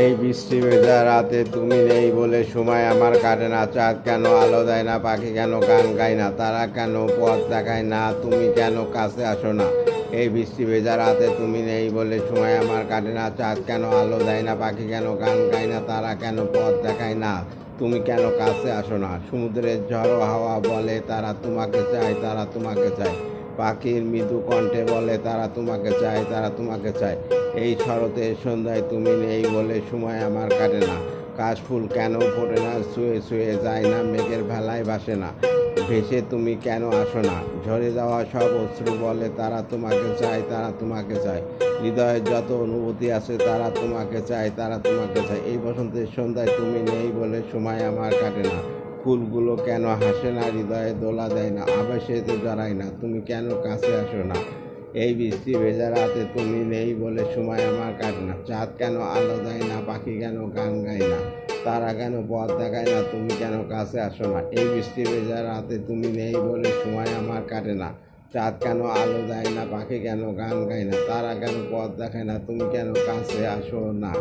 এই বৃষ্টি ভেজা রাতে তুমি নেই বলে সময় আমার কাটে না। চাঁদ কেন আলো দেয় না, পাখি কেন গান গায় না, তারা কেন পথ দেখায় না, তুমি কেন কাছে আসো না? এই বৃষ্টি ভেজা রাতে তুমি নেই বলে সময় আমার কাটে না। চাঁদ কেন আলো দেয় না, পাখি কেন গান গায় না, তারা কেন পথ দেখায় না, তুমি কেন কাছে আসো না? সমুদ্রের ঝড়ো হাওয়া বলে তারা তোমাকে চায়, তারা তোমাকে চায়। পাখির মৃদু কণ্ঠে বলে, তারা তোমাকে চায়, তারা তোমাকে চায়। এই শরতের সন্ধ্যায় তুমি নেই বলে সময় আমার কাটে না। কাশফুল কেন ফোটে না, শুয়ে শুয়ে যায় না, মেঘের ভেলায় ভাসে না। ভেসে তুমি কেন আসো না? ঝরে যাওয়া সব অশ্রু বলে, তারা তোমাকে চায়, তারা তোমাকে চায়। হৃদয়ের যত অনুভূতি আছে, তারা তোমাকে চায়, তারা তোমাকে চায়। এই বসন্তের সন্ধ্যায় তুমি নেই বলে সময় আমার কাটে না। ফুলগুলো কেন হাসে না, হৃদয়ে দোলা দেয় না, আবেশেতে জড়ায় না, তুমি কেন কাছে আসো না? এই বৃষ্টি ভেজা রাতে তুমি নেই বলে সময় আমার কাটে না, চাঁদ কেন আলো দেয় না, পাখি কেন গান গায় না, তারা কেন পথ দেখায় না, তুমি কেন কাছে আসো না? এই বৃষ্টি ভেজা রাতে তুমি নেই বলে সময় আমার কাটে না, চাঁদ কেন আলো দেয় না, পাখি কেন গান গায় না, তারা কেন পথ দেখায় না, তুমি কেন কাছে আসো না?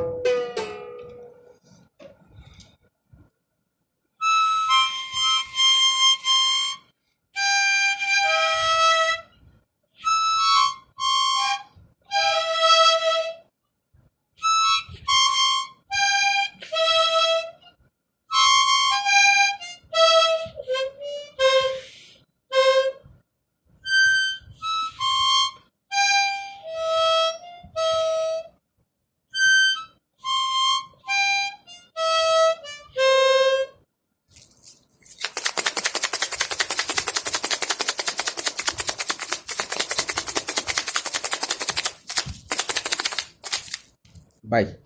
Bye.